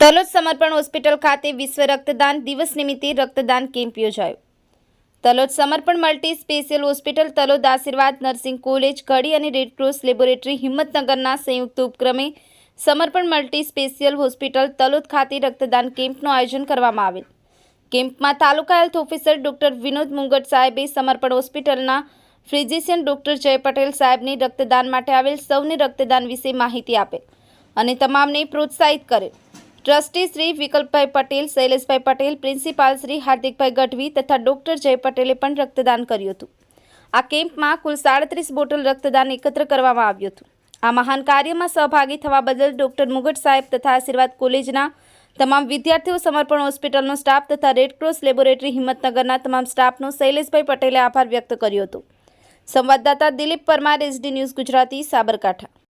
તલોદ સમર્પણ હોસ્પિટલ ખાતે વિશ્વ રક્તદાન દિવસ નિમિત્તે રક્તદાન કેમ્પ યોજાયો. તલોદ સમર્પણ મલ્ટી સ્પેશિયલ હોસ્પિટલ, તલોદ આશીર્વાદ નર્સિંગ કોલેજ, કડી અને રેડક્રોસ લેબોરેટરી હિંમતનગરના સંયુક્ત ઉપક્રમે સમર્પણ મલ્ટી સ્પેશિયલ હોસ્પિટલ, તલોદ ખાતે રક્તદાન કેમ્પનું આયોજન કરવામાં આવેલ. કેમ્પમાં taluka health officer doctor Vinod Mungat સાહેબે સમર્પણ હોસ્પિટલના ફિઝિશિયન ડોક્ટર જય પટેલ સાહેબને રક્તદાન માટે આવેલ સૌને રક્તદાન વિશે માહિતી આપેલ અને તમામને પ્રોત્સાહિત કરેલ ટ્રસ્ટી શ્રી વિકલ્પભાઈ પટેલ, શૈલેષભાઈ પટેલ, પ્રિન્સિપાલ શ્રી હાર્દિકભાઈ ગઢવી તથા ડોક્ટર જય પટેલે પણ રક્તદાન કર્યું હતું. આ કેમ્પમાં કુલ સાડત્રીસ બોટલ રક્તદાન એકત્ર કરવામાં આવ્યું હતું. આ મહાન કાર્યમાં સહભાગી થવા બદલ ડોક્ટર મુગટ સાહેબ તથા આશીર્વાદ કોલેજના તમામ વિદ્યાર્થીઓ, સમર્પણ હોસ્પિટલનો સ્ટાફ તથા રેડક્રોસ લેબોરેટરી હિંમતનગરના તમામ સ્ટાફનો શૈલેષભાઈ પટેલે આભાર વ્યક્ત કર્યો હતો. સંવાદદાતા દિલીપ પરમાર, એસડી ન્યૂઝ ગુજરાતી, સાબરકાંઠા.